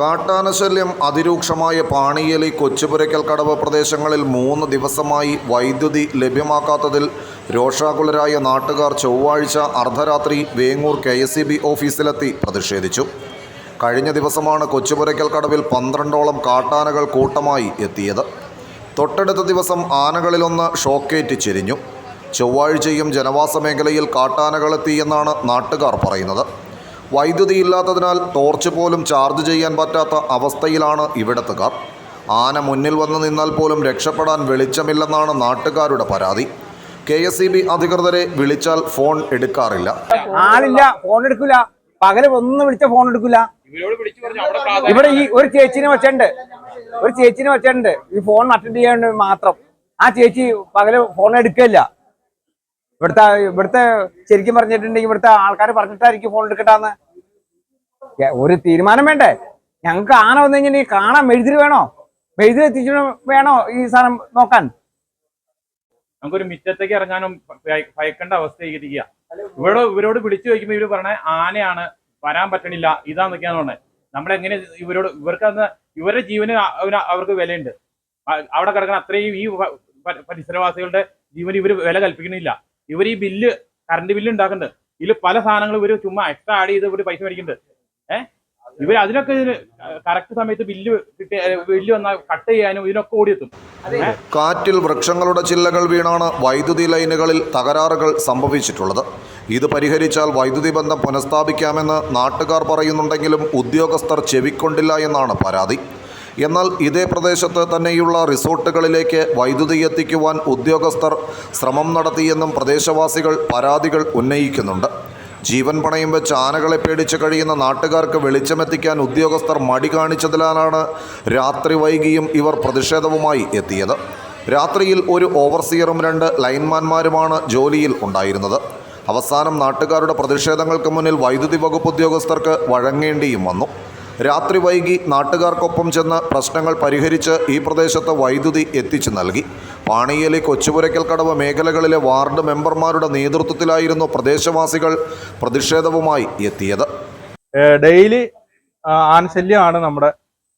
കാട്ടാനശല്യം അതിരൂക്ഷമായ പാണിയേലി കൊച്ചുപുരയ്ക്കൽ കടവ് പ്രദേശങ്ങളിൽ മൂന്ന് ദിവസമായി വൈദ്യുതി ലഭ്യമാക്കാത്തതിൽ രോഷാകുലരായ നാട്ടുകാർ ചൊവ്വാഴ്ച അർദ്ധരാത്രി വേങ്ങൂർ കെ എസ് ഓഫീസിലെത്തി പ്രതിഷേധിച്ചു. കഴിഞ്ഞ ദിവസമാണ് കൊച്ചുപുരയ്ക്കൽ കടവിൽ പന്ത്രണ്ടോളം കാട്ടാനകൾ കൂട്ടമായി എത്തിയത്. തൊട്ടടുത്ത ദിവസം ആനകളിലൊന്ന് ഷോക്കേറ്റ് ചെരിഞ്ഞു. ചൊവ്വാഴ്ചയും ജനവാസ മേഖലയിൽ കാട്ടാനകളെത്തിയെന്നാണ് നാട്ടുകാർ പറയുന്നത്. വൈദ്യുതി ഇല്ലാത്തതിനാൽ ടോർച്ച് പോലും ചാർജ് ചെയ്യാൻ പറ്റാത്ത അവസ്ഥയിലാണ് ഇവിടത്തുകാർ ആന മുന്നിൽ വന്നു നിന്നാൽ പോലും രക്ഷപ്പെടാൻ വെളിച്ചമില്ലെന്നാണ് നാട്ടുകാരുടെ പരാതി. കെ എസ് ഇ ബി അധികൃതരെ വിളിച്ചാൽ ഫോൺ എടുക്കാറില്ല. ആളില്ല ഫോൺ എടുക്കൂല. പകൽ ഒന്നും വിളിച്ച ഫോൺ എടുക്കൂല. ഇവരോട് വിളിച്ചു അവിടെ പ്രാധാന്യം ഇവിടെ ഈ ഒരു ചേച്ചിനെ വെച്ചിട്ടുണ്ട്. ഒരു ചേച്ചിനെ വെച്ചിട്ടുണ്ട്. ഈ ഫോൺ അറ്റൻഡ് ചെയ്യാൻ മാത്രം. ആ ചേച്ചി പകൽ ഫോൺ എടുക്കില്ല ഇവിടുത്തെ ഇവിടുത്തെ ശരിക്കും പറഞ്ഞിട്ടുണ്ടെങ്കിൽ ഇവിടുത്തെ ആൾക്കാർ പറഞ്ഞിട്ടായിരിക്കും ഫോൺ എടുക്കട്ടാന്ന് ഒരു തീരുമാനം വേണ്ടേ? ഞങ്ങൾക്ക് ആന വന്നു ഈ കാണാൻ മെഴുതിരി വേണോ? മെഴുതിരി എത്തിച്ചു വേണോ ഈ സാധനം നോക്കാൻ? നമുക്കൊരു മിറ്റത്തേക്ക് ഇറങ്ങാനും ഭയ- ഭയക്കേണ്ട അവസ്ഥയിരിക്കുക ഇവിടെ ഇവരോട് വിളിച്ചു ചോദിക്കുമ്പോൾ ഇവർ പറഞ്ഞ ആനയാണ് വരാൻ പറ്റണില്ല. ഇതാന്നൊക്കെയാണ് പറഞ്ഞത് നമ്മളെങ്ങനെ ഇവരോട് ഇവർക്ക് അന്ന് ഇവരുടെ ജീവന് അവർക്ക് വിലയുണ്ട്. അവിടെ കിടക്കുന്ന അത്രയും ഈ പരിസരവാസികളുടെ ജീവന് ഇവർ വില കൽപ്പിക്കണില്ല. ഇവർ ഈ ബില്ല് കറണ്ട് ബില്ല് ഉണ്ടാക്കുന്നുണ്ട്. ഇതിൽ പല സാധനങ്ങളും ഇവർ ചുമ്മാ എക്സ്ട്രാ ആഡ് ചെയ്ത് ഇവർ പൈസ മേടിക്കുന്നുണ്ട്. ഏഹ് ഇവർ അതിനൊക്കെ ഇതിന് കറക്റ്റ് സമയത്ത് ബില്ല് കിട്ടി ബില്ല് വന്നാൽ കട്ട് ചെയ്യാനും ഇതിനൊക്കെ ഓടിയെത്തും. കാറ്റിൽ വൃക്ഷങ്ങളുടെ ചില്ലകൾ വീണാണ് വൈദ്യുതി ലൈനുകളിൽ തകരാറുകൾ സംഭവിച്ചിട്ടുള്ളത്. ഇത് പരിഹരിച്ചാൽ വൈദ്യുതി ബന്ധം പുനഃസ്ഥാപിക്കാമെന്ന് നാട്ടുകാർ പറയുന്നുണ്ടെങ്കിലും ഉദ്യോഗസ്ഥർ ചെവിക്കൊണ്ടില്ല എന്നാണ് പരാതി. എന്നാൽ ഇതേ പ്രദേശത്ത് തന്നെയുള്ള റിസോർട്ടുകളിലേക്ക് വൈദ്യുതി എത്തിക്കുവാൻ ഉദ്യോഗസ്ഥർ ശ്രമം നടത്തിയെന്നും പ്രദേശവാസികൾ പരാതികൾ ഉന്നയിക്കുന്നുണ്ട്. ജീവൻ പണയം വെച്ച് ആനകളെ പേടിച്ച് കഴിയുന്ന നാട്ടുകാർക്ക് വെളിച്ചമെത്തിക്കാൻ ഉദ്യോഗസ്ഥർ മടി കാണിച്ചതിനാലാണ് രാത്രി വൈകിയും ഇവർ പ്രതിഷേധവുമായി എത്തിയത്. രാത്രിയിൽ ഒരു ഓവർസിയറും രണ്ട് ലൈൻമാൻമാരുമാണ് ജോലിയിൽ ഉണ്ടായിരുന്നത്. അവസാനം നാട്ടുകാരുടെ പ്രതിഷേധങ്ങൾക്ക് മുന്നിൽ വൈദ്യുതി വകുപ്പ് ഉദ്യോഗസ്ഥർക്ക് വഴങ്ങേണ്ടിയും വന്നു. രാത്രി വൈകി നാട്ടുകാർക്കൊപ്പം ചെന്ന് പ്രശ്നങ്ങൾ പരിഹരിച്ച് ഈ പ്രദേശത്ത് വൈദ്യുതി എത്തിച്ചു നൽകി. പാണിയേലി കൊച്ചുപുരയ്ക്കൽ കടവ് മേഖലകളിലെ വാർഡ് മെമ്പർമാരുടെ നേതൃത്വത്തിലായിരുന്നു പ്രദേശവാസികൾ പ്രതിഷേധവുമായി എത്തിയത്. ഡെയിലി ആനശല്യമാണ് നമ്മുടെ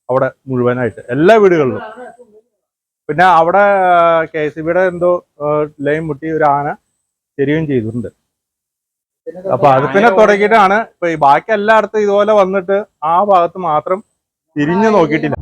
അവിടെ മുഴുവനായിട്ട് എല്ലാ വീടുകളിലും. പിന്നെ അവിടെ കെ സി ബിയുടെ എന്തോ ലൈൻ മുട്ടി ഒരു ആന തരികയും ചെയ്തിട്ടുണ്ട്. അപ്പൊ അത് പിന്നെ തുടങ്ങിയിട്ടാണ് ഇപ്പൊ ഈ ബാക്കി എല്ലായിടത്തും ഇതുപോലെ വന്നിട്ട് ആ ഭാഗത്ത് മാത്രം തിരിഞ്ഞു നോക്കിയിട്ടില്ല.